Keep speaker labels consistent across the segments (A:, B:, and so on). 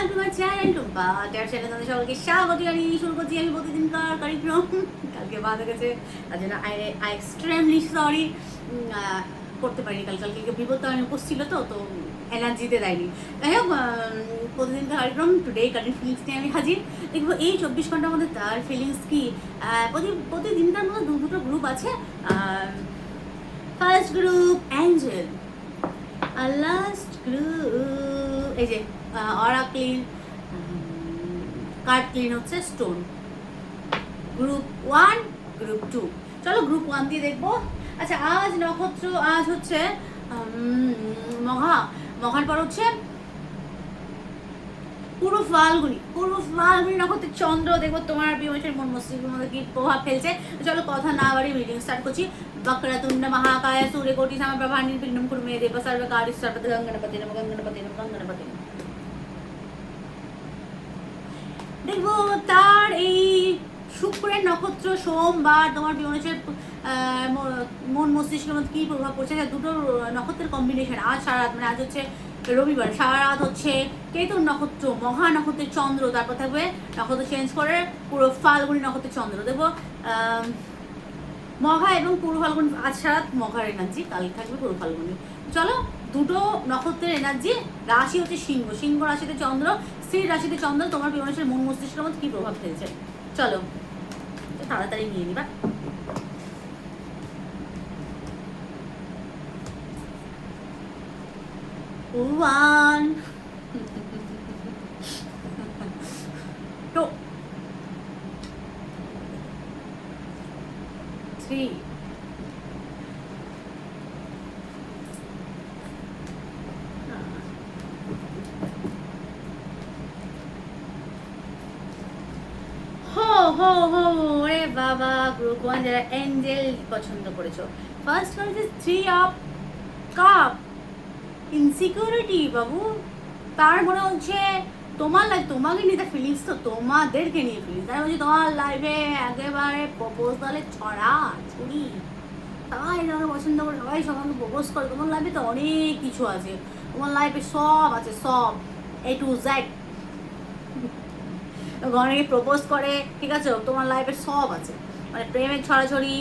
A: Back to my channel Tumpa যার channel তাদের সকলকে স্বাগত জানি শুরু করছি আমি প্রতিদিনকার কার্যক্রম। কালকে বাদ গেছে তার জন্য আই আই এক্সট্রিমলি সরি করতে পারিনি। কাল কালকে বিপদ আমি উপস্থিত তো তো এনার্জিতে দেয়নি। যাই হোক উম, প্রতিদিনকার কার্যক্রম টুডে কারেন্ট ফিলিংস নিয়ে আমি হাজির। দেখব এই চব্বিশ ঘণ্টার মধ্যে তার ফিলিংস কি। প্রতি প্রতিদিনকার মধ্যে দু দুটো গ্রুপ আছে। ফার্স্ট গ্রুপ অ্যাঞ্জেল আর last aura clean card clean হচ্ছে stone group one group two চলো গ্রুপ ওয়ান দিয়ে দেখব। আচ্ছা আজ নক্ষত্র, আজ হচ্ছে মহা। মহার পর হচ্ছে পুরো ফাল্গুনি। পুরো ফাল্গুনি নক্ষত্রের চন্দ্র। দেখব তোমার বিমর্ষের মন মস্তিষ্কের মধ্যে কি প্রভাব ফেলছে। চলো কথা না বাড়ি মিটিং স্টার্ট করছি। বক্রতুণ্ড মহাকায় সূর্য কোটি সমপ্রভা নির্বিঘ্নম কুরু মে দেব সর্ব কার্য সর্বদ গঙ্গণপতি নম গঙ্গণপতি নম গঙ্গণপতি নম। দেখব তার এই শুক্রের নক্ষত্র সোমবার তোমার বিমর্ষের মন মস্তিষ্কের মধ্যে কী প্রভাব পড়ছে যে দুটো নক্ষত্রের কম্বিনেশন আজ সারা রাত মানে আজ হচ্ছে রবিবার, সারা রাত হচ্ছে কেতুর নক্ষত্র, মহা নক্ষত্রের চন্দ্র। তারপর থাকবে নক্ষত্র চেঞ্জ করে পুরো ফাল্গুনি নক্ষত্রের চন্দ্র। দেখব মঘা এবং পূর্ব ফাল্গুনি, আজ সারা মঘার এনার্জি কাল থাকবে পুরো ফাল্গুনি। চলো, দুটো নক্ষত্রের এনার্জি রাশি হচ্ছে সিংহ। সিংহ রাশিতে চন্দ্র স্ত্রী রাশিতে চন্দন, তোমার বিমানের মন মস্তিষ্কের মধ্যে কি প্রভাব ফেলছে চলো তাড়াতাড়ি নিয়ে নিবা One. হো হো ওরে বাবা গ্রুপ ওয়ান যারা এঞ্জেল পছন্দ করেছ। ফার্স্ট হচ্ছে থ্রি অফ কাপ ইনসিকিউরিটি বাবু। তার মনে হচ্ছে তোমার লাইফ তোমাকে নিয়ে ফিলিংস তো তোমাদেরকে নিয়ে ফিলিংস তাই বলছি তোমার লাইফে একেবারে প্রপোজালের ছড়া ছুরি সবাই তোমাকে পছন্দ করে সবাই সবাইকে প্রপোজ করে। তোমার লাইফে তো অনেক কিছু আছে। তোমার লাইফে সব আছে, সব এ টু জেড অনেকে প্রপোজ করে, ঠিক আছে? তোমার লাইফে সব আছে। মানে প্রেমের ছড়াছড়ি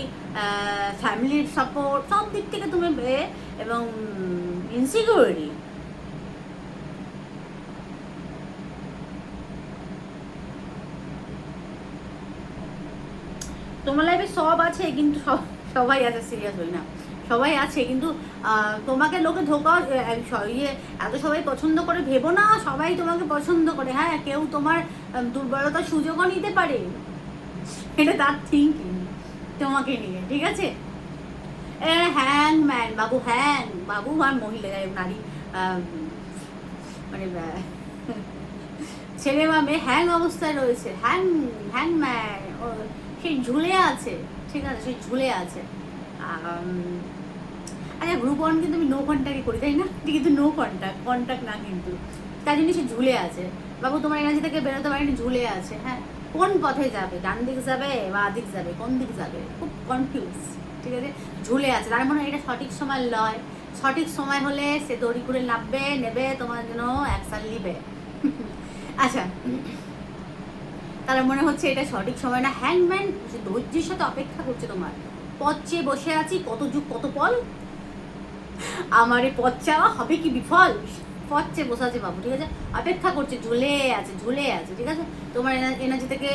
A: ফ্যামিলির সাপোর্ট সব দিক থেকে তুমি এবং ইনসিকিউরিটি তোমার লাইফে সব আছে, কিন্তু সব, সবাই আছে সিরিয়াস হই না। সবাই আছে, কিন্তু তোমাকে লোকে ধোকা ইয়ে এত সবাই পছন্দ করে ভেবো না, সবাই তোমাকে পছন্দ করে। হ্যাঁ কেউ তোমার দুর্বলতার সুযোগও নিতে পারে। এটা তার থিঙ্কিং তোমাকে নিয়ে, ঠিক আছে? হ্যাং ম্যান বাবু হ্যাং বাবু আর মহিলা নারী মানে ছেলে বা মেয়ে হ্যাং অবস্থায় রয়েছে। হ্যাং হ্যাং ম্যান সেই ঝুলে আছে, ঠিক আছে সেই ঝুলে আছে। আচ্ছা গ্রুপ ওয়ান কিন্তু আমি নো কন্ট্যাক্টই করি, তাই না? কিন্তু নো কন্ট্যাক্ট কন্ট্যাক্ট না কিন্তু। তার জন্য সে ঝুলে আছে। বাবু, তোমার এনার্জি থেকে বেরোতে পারেনি ঝুলে আছে হ্যাঁ? কোন পথে যাবে? ডান দিক যাবে বা দিক যাবে? কোন দিক যাবে? খুব কনফিউজ ঠিক আছে? ঝুলে আছে। তার মনে হয় এটা সঠিক সময় লয়। সঠিক সময় হলে সে দড়ি করে নামবে, নেবে, তোমার জন্য অ্যাকশন নিবে। আচ্ছা। তার মনে হচ্ছে এটা সঠিক সময় না। হ্যাংম্যান ধৈর্যের সাথে অপেক্ষা করছে তোমার। পথ চেয়ে বসে আছি, কত যুগ, কত পল? আমার এই পথ চাওয়া হবে কি বিফল? পথ চেয়ে বসে আছে বাবু, ঠিক আছে? অপেক্ষা করছে, ঝুলে আছে ঝুলে আছে, ঠিক আছে? তোমার এনার্জি থেকে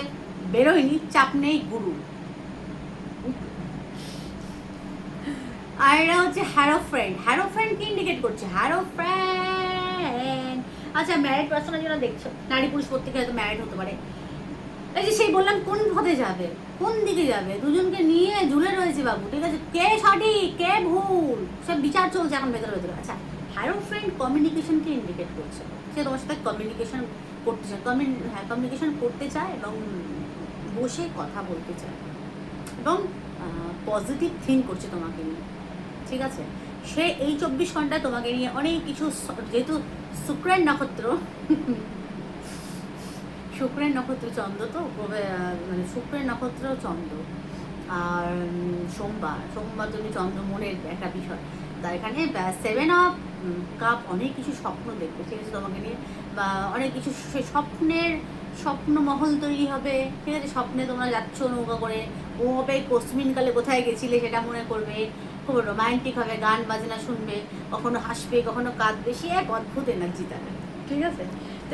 A: বেরোয়নি, চাপ নেই, গুরু। আর এটা হচ্ছে হ্যারো ফ্রেন্ড হ্যারো ফ্রেন্ড কি ইন্ডিকেট করছে? Harrow friend. আচ্ছা ম্যারিড পার্সনের জন্য দেখছ নারী পুরুষ প্রত্যেকে হয়তো ম্যারিড হতে পারে। এই যে সেই বললাম, কোন পথে যাবে? কোন দিকে যাবে? দুজনকে নিয়ে ঝুলে রয়েছে বাবু, ঠিক আছে? কে সঠিক, কে ভুল? সব বিচার চলছে এখন ভেতরে ভেতরে। আচ্ছা হ্যারো ফ্রেন্ড কমিউনিকেশনকে ইন্ডিকেট করছে? সে তোমার সাথে কমিউনিকেশন করতে চায় হ্যাঁ কমিউনিকেশন করতে চায় এবং বসে কথা বলতে চায় এবং পজিটিভ থিঙ্ক করছে তোমাকে নিয়ে, ঠিক আছে? সে এই চব্বিশ ঘন্টায় তোমাকে নিয়ে অনেক কিছু যেহেতু শুক্রের নক্ষত্র শুক্রের নক্ষত্র চন্দ্র তো মানে শুক্রের নক্ষত্র চন্দ্র। আর সোমবার। সোমবার তুমি চন্দ্র মনের একটা বিষয়। তা এখানে সেভেন অফ কাপ অনেক কিছু স্বপ্ন দেখবে। ঠিক আছে তোমাকে নিয়ে? বা, অনেক কিছু স্বপ্নের, স্বপ্ন মহল তৈরি হবে। ঠিক আছে? স্বপ্নে তোমরা যাচ্ছ নৌকা করে। ও হবে কোসমিনকালে কোথায় গেছিলে সেটা মনে করবে। খুব রোমান্টিক হবে, গান বাজনা শুনবে। কখনো হাসবে, কখনো কাঁদবে। সে এক অদ্ভুত এনার্জি তাকে ঠিক আছে?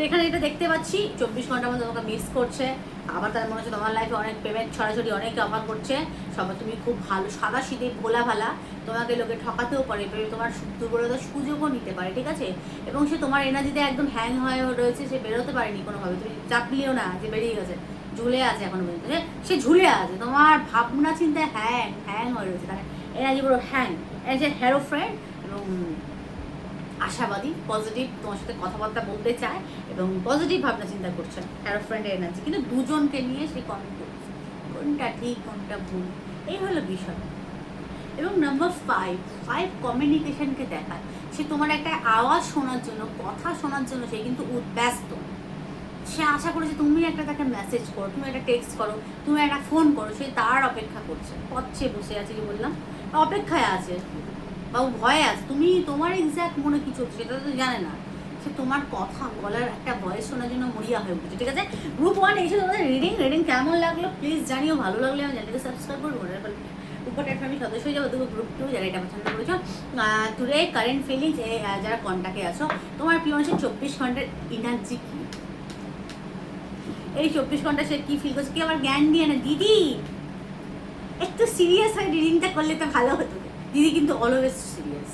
A: তো এখানে এটা দেখতে পাচ্ছি, চব্বিশ ঘণ্টার মধ্যে তোমাকে মিস করছে। আবার তার মনে হচ্ছে তোমার লাইফে অনেক পেমেন্ট ছড়াছড়ি, অনেকে অফার করছে সবাই তুমি খুব ভালো, সাদা শীতে ভোলা ভালা তোমাকে লোকে ঠকাতেও পারে তোমার দুর্বলতার সুযোগও নিতে পারে, ঠিক আছে? এবং সে তোমার এনার্জিতে একদম হ্যাং হয়ে রয়েছে, সে বেরোতে পারেনি কোনোভাবে। তুমি চাপলিও না, যে বেরিয়ে গেছে, ঝুলে আছে এখনও পর্যন্ত সে- ঝুলে আছে। তোমার ভাবনা চিন্তা হ্যাং হ্যাং হয়ে রয়েছে, তার এনার্জি পুরো হ্যাং এনার্জি হ্যারো ফ্রেন্ড এবং আশাবাদী পজিটিভ তোমার সাথে কথাবার্তা বলতে চায় এবং পজিটিভ ভাবনা চিন্তা করছে। হ্যারো ফ্রেন্ডের এনার্জি কিন্তু দুজনকে নিয়ে সে কমেন্ট করছে। কোনটা ঠিক, কোনটা ভুল? এই হলো বিষয়। এবং নাম্বার ফাইভ ফাইভ কমিউনিকেশনকে দেখায়। সে তোমার একটা আওয়াজ শোনার জন্য, কথা শোনার জন্য সে কিন্তু ব্যস্ত সে আশা করেছে তুমি একটা তাকে মেসেজ করো, তুমি একটা টেক্সট করো, তুমি একটা ফোন করো, সে তার অপেক্ষা করছে। পচ্ছে বসে আছে কি বললাম, অপেক্ষায় আছে। বা ও ভয়ে আছে। তুমি তোমার এক্স্যাক্ট মনে কি চলছে সেটা তো জানে না। সে তোমার কথা বলার একটা ভয়েস শোনার জন্য মরিয়া হয়ে উঠেছে, ঠিক আছে? গ্রুপ ওয়ান এসে তোমাদের রিডিং রিডিং কেমন লাগল? প্লিজ জানিও, ভালো লাগলে আমি চ্যানেলকে সাবস্ক্রাইব করব উপর আমি সদস্য হয়ে যাব তবু গ্রুপ টু যারা এটা পছন্দ করেছ। টুডে কারেন্ট ফিলিংস যারা কন্টাক্টে আছো, তোমার প্রিয় মানুষের চব্বিশ ঘণ্টার এনার্জি কি? এই চব্বিশ ঘণ্টা সে কি ফিল করছে? কি আবার জ্ঞান দিয়ে না? দিদি, একটু সিরিয়াস হয়ে রিডিংটা করলে তো ভালো হতো। দিদি কিন্তু অলওয়েজ সিরিয়াস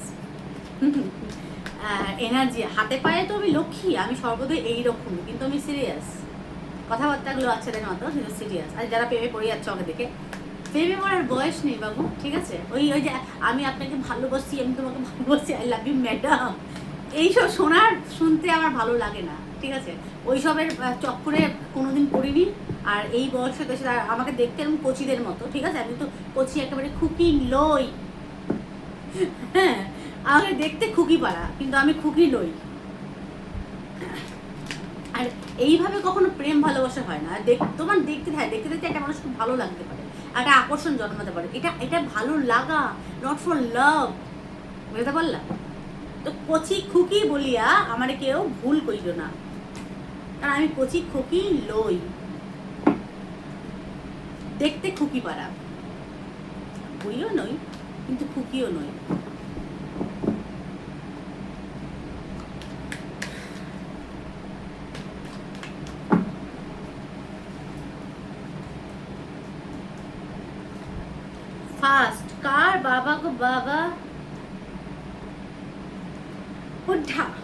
A: এনার্জি হাতে পায়ে তো আমি লক্ষ্মী, আমি সর্বদাই এইরকম কিন্তু আমি সিরিয়াস কথাবার্তাগুলো বাচ্চাদের মতো, কিন্তু সিরিয়াস আর যারা প্রেমে পড়ে যাচ্ছে ওকে দেখে, প্রেমে পড়ার বয়স নেই বাবু, ঠিক আছে? ওই ওই যে আমি আপনাকে ভালোবাসি, আমি তোমাকে ভালোবাসি আই লাভ ইউ ম্যাডাম এইসব শোনার, শুনতে আমার ভালো লাগে না, ঠিক আছে? ওইসবের চক্করে কোনোদিন পড়িনি, আর এই বয়সে তো সেটা আমাকে দেখতে এরকম কচিদের মতো, ঠিক আছে? আমি তো কচি একেবারে খুকি, লই হ্যাঁ আমাকে দেখতে খুকি পাড়া, কিন্তু আমি খুকি লই আর এইভাবে কখনো প্রেম ভালোবাসা হয় না। দেখ, তোমার দেখতে হ্যাঁ দেখতে দেখতে একটা মানুষ খুব ভালো লাগতে পারে একটা আকর্ষণ জন্মাতে পারে। এটা এটা ভালো লাগা নট ফর লাভ বুঝতে পারলাম তো কচি খুকি বলিয়া আমার কেউ ভুল করিল না। কারণ আমি কচি খুকি লই দেখতে খুকি পাড়া। বইও নই। কিন্তু খুকিও নয় ফার্স্ট কার বাবা গো বাবা ও Tired.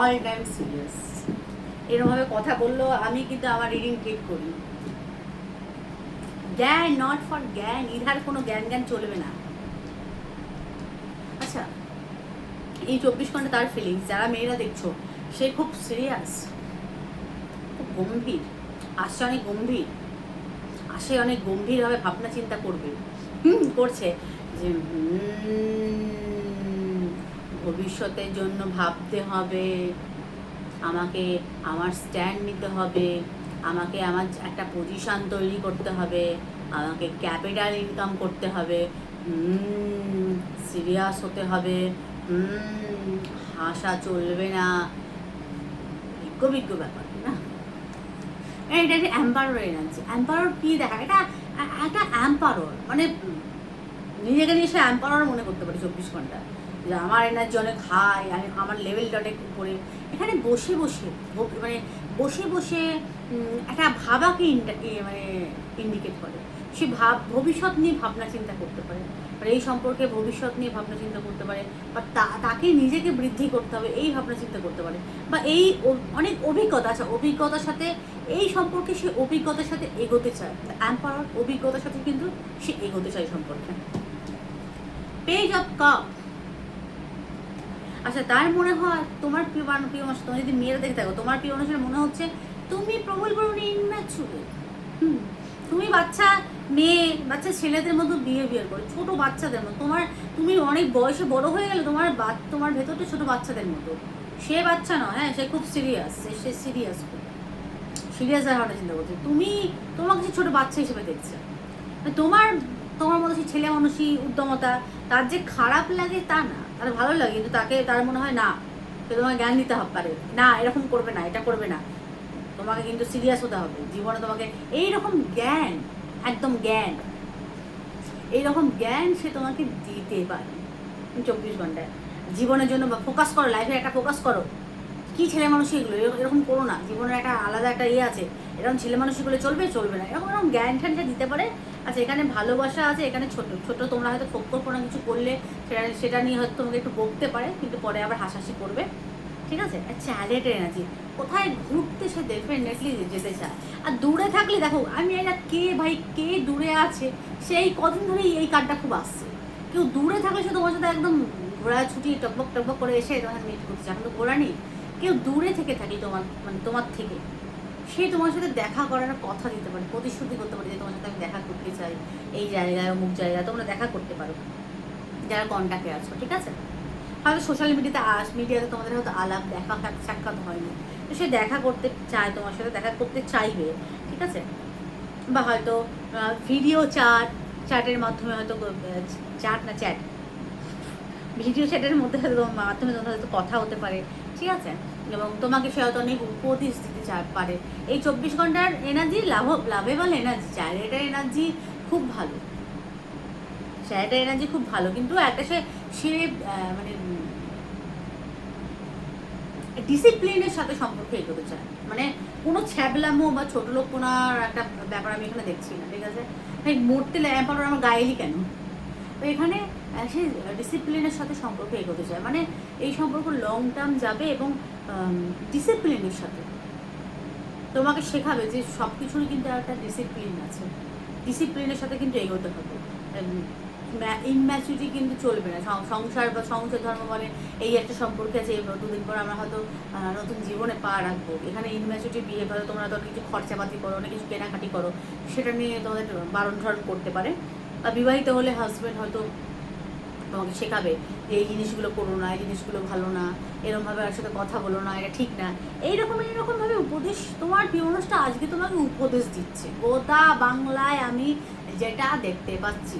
A: অল টাইম সিরিয়াস এরকমভাবে কথা বলল, আমি কিন্তু আমার রিডিং ঠিক করি। জ্ঞান নট ফর জ্ঞান, ইধার কোনো জ্ঞান জ্ঞান চলবে না। আচ্ছা এই চব্বিশ ঘণ্টা তার ফিলিংস যারা মেয়েরা দেখছ, সে খুব সিরিয়াস খুব গম্ভীর, আসছে অনেক গম্ভীর, আসে অনেক গম্ভীরভাবে ভাবনা চিন্তা করবে। হুম, করছে যে ভবিষ্যতের জন্য ভাবতে হবে। আমাকে আমার স্ট্যান্ড নিতে হবে। আমাকে আমার একটা পজিশান তৈরি করতে হবে। আমাকে ক্যাপিটাল ইনকাম করতে হবে। সিরিয়াস হতে হবে। হাসা চলবে না। বিজ্ঞ বিজ্ঞ ব্যাপার, না? এটা একটা অ্যাম্পারর এনার্জি অ্যাম্পারর কি দেখা এটা একটা অ্যাম্পারর মানে নিজেকে নিয়ে সে অ্যাম্পারর মনে করতে পারে চব্বিশ ঘণ্টা আমার এনার্জি অনেক হাই আমি আমার লেভেলটা অনেক উপরে। এখানে বসে বসে মানে বসে বসে একটা ভাবাকে মানে ইন্ডিকেট করে। সে ভাব, ভবিষ্যৎ নিয়ে ভাবনা চিন্তা করতে পারে। আর এই সম্পর্কে ভবিষ্যৎ নিয়ে ভাবনা চিন্তা করতে পারে, বা তাকে নিজেকে বৃদ্ধি করতে হবে, এই ভাবনা চিন্তা করতে পারে। বা এই অনেক অভিজ্ঞতা আছে, অভিজ্ঞতার সাথে, এই সম্পর্কে সে অভিজ্ঞতার সাথে এগোতে চায়। অ্যাম্পার অভিজ্ঞতার সাথে কিন্তু সে এগোতে চায় সম্পর্কে। পেজ অফ কাপ আচ্ছা তার মনে হয় তোমার প্রিয় প্রিয় মানুষ, তুমি যদি মেয়েরা দেখে থাকো, তোমার প্রিয় মানুষের মনে হচ্ছে তুমি প্রবল পরিমাণে ইনম্যাচুর হুম, তুমি বাচ্চা মেয়ে, বাচ্চা ছেলেদের মতো বিহেভিয়ার করো, ছোট বাচ্চাদের মতো। তোমার, তুমি অনেক বয়সে বড় হয়ে গেলে তোমার তোমার ভেতরটা ছোট বাচ্চাদের মতো। সে বাচ্চা নয় হ্যাঁ সে খুব সিরিয়াস সে সিরিয়াস সিরিয়াস হওয়াটা চিন্তা করছে। তুমি তোমাকে ছোটো বাচ্চা হিসেবে দেখছে। তোমার তোমার মতো সেই ছেলে মানুষই উদ্যমতা, তার যে খারাপ লাগে তা না, তার ভালো লাগে, কিন্তু তাকে, তার মনে হয় না, সে তোমাকে জ্ঞান দিতে হবে পারে না, এরকম করবে না, এটা করবে না। তোমাকে কিন্তু সিরিয়াস হতে হবে, জীবনে তোমাকে এইরকম জ্ঞান, একদম জ্ঞান, এইরকম জ্ঞান সে তোমাকে দিতে পারে। চব্বিশ ঘন্টায়। জীবনের জন্য বা ফোকাস করো লাইফে একটা ফোকাস করো। কি ছেলে মানুষ এগুলো, এরকম- করো না। জীবনের একটা আলাদা একটা ইয়ে আছে। এরকম ছেলে মানুষ এগুলো চলবে চলবে না। এরকম এরকম জ্ঞান ঠ্যান যা দিতে পারে আচ্ছা এখানে ভালোবাসা আছে, এখানে ছোট ছোট তোমরা হয়তো ফোক কোনো কিছু করলে সেটা সেটা নিয়ে হয়তো তোমাকে একটু বকতে পারে, কিন্তু পরে আবার হাসাহাসি করবে। ঠিক আছে? আর চ্যালেট এনার্জি কোথায় ঘুরতে সে ডেফিনেটলি যেতে চায়? আর দূরে থাকলে দেখো, আমি এটা কে ভাই, কে দূরে আছে, সেই কদিন ধরেই এই কার্ডটা খুব আসছে। কেউ দূরে থাকলে সে তোমার সাথে একদম ঘোরা ছুটি, টকবক টকবক করে এসে তোমার মিট চায় এখন তো ঘোরা নেই। কেউ দূরে থেকে থাকি তোমার মানে তোমার থেকে। সে তোমার সাথে দেখা করার কথা দিতে পারে, প্রতিশ্রুতি করতে পারে যে তোমার সাথে আমি দেখা করতে চাই, এই জায়গায়, অমুক জায়গায়, তোমরা দেখা করতে পারো। যারা কন্ট্যাক্টে আছো, ঠিক আছে? হয়তো সোশ্যাল মিডিয়াতে আস মিডিয়াতে তোমাদের হয়তো আলাপ, দেখা, সাক্ষাৎ হয়নি। তো সে দেখা করতে চায়, তোমার সাথে দেখা করতে চাইবে, ঠিক আছে? বা হয়তো ভিডিও চ্যাট চ্যাটের মাধ্যমে হয়তো চ্যাট না চ্যাট ভিডিও চ্যাটের মধ্যে হয়তো মাধ্যমে তোমার হয়তো কথা হতে পারে ঠিক আছে? এবং তোমাকে সে হয়তো অনেক উপদেশ দিতে চায় পারে। এই চব্বিশ ঘণ্টার এনার্জি লাভ লাভেবল এনার্জি চ্যারিটার এনার্জি খুব ভালো। চ্যারিটার এনার্জি খুব ভালো, কিন্তু একটা সে মানে ডিসিপ্লিনের সাথে সম্পর্কে এগোতে চায়। মানে কোনো ছ্যাবলামো বা ছোট লোক কোনার একটা ব্যাপার আমি এখানে দেখছি না, ঠিক আছে? মরতে ল্যাম্পার আমার গায়েলি কেন? তো এখানে আহ, সে ডিসিপ্লিনের সাথে সম্পর্ক এগোতে চায়। মানে এই সম্পর্ক লং টার্ম যাবে এবং ডিসিপ্লিনের সাথে। তোমাকে শেখাবে যে সব কিছুরই কিন্তু একটা ডিসিপ্লিন আছে। ডিসিপ্লিনের সাথে কিন্তু এগোতে হবে। ইনম্যাচুরিটি কিন্তু চলবে না। সংসার বা সংসার ধর্ম বলে এই একটা সম্পর্কে আছে দুদিন পর আমরা হয়তো নতুন জীবনে পা রাখব। এখানে ইনম্যাচুরিটি বিয়ে হয়তো তোমরা তো কিছু খরচাপাতি করো অনেক কিছু কেনাকাটি করো। সেটা নিয়ে তোমাদের বারণ ধারণ করতে পারে। বা বিবাহিত হলে হাজব্যান্ড হয়তো তোমাকে শেখাবে যে এই জিনিসগুলো করো না, এই জিনিসগুলো ভালো না এরকমভাবে আর সাথে কথা বলো না, এটা ঠিক না। এইরকম, এইরকমভাবে উপদেশ, তোমার প্রিয় মানুষটা আজকে তোমাকে উপদেশ দিচ্ছে। গোটা বাংলায় আমি যেটা দেখতে পাচ্ছি,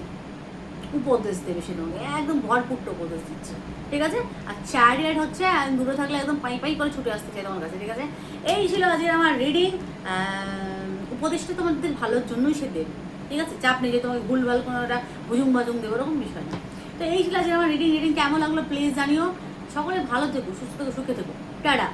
A: উপদেশ দেবে সে তোমাকে, একদম ভরপুরটা উপদেশ দিচ্ছে। ঠিক আছে? আর চারিয়ার হচ্ছে দূরে থাকলে একদম পাই পাই করে ছুটে আসতে চাই তোমার কাছে, ঠিক আছে? এই ছিল আজকে আমার রিডিং উপদেশটা তোমাদের ভালোর জন্যই সে দেবে। ঠিক আছে? চাপ নেই যে তোমাকে ভুলভাল কোনো একটা ভুজুং বাজুং দেবে, ওরকম বিষয় না। তো এই ছিল আজকে আমার রিডিং রিডিং কেমন লাগল প্লিজ জানিও। সকলে ভালো থেকো, সুস্থ থেকো, সুখে থেকো। টাটা।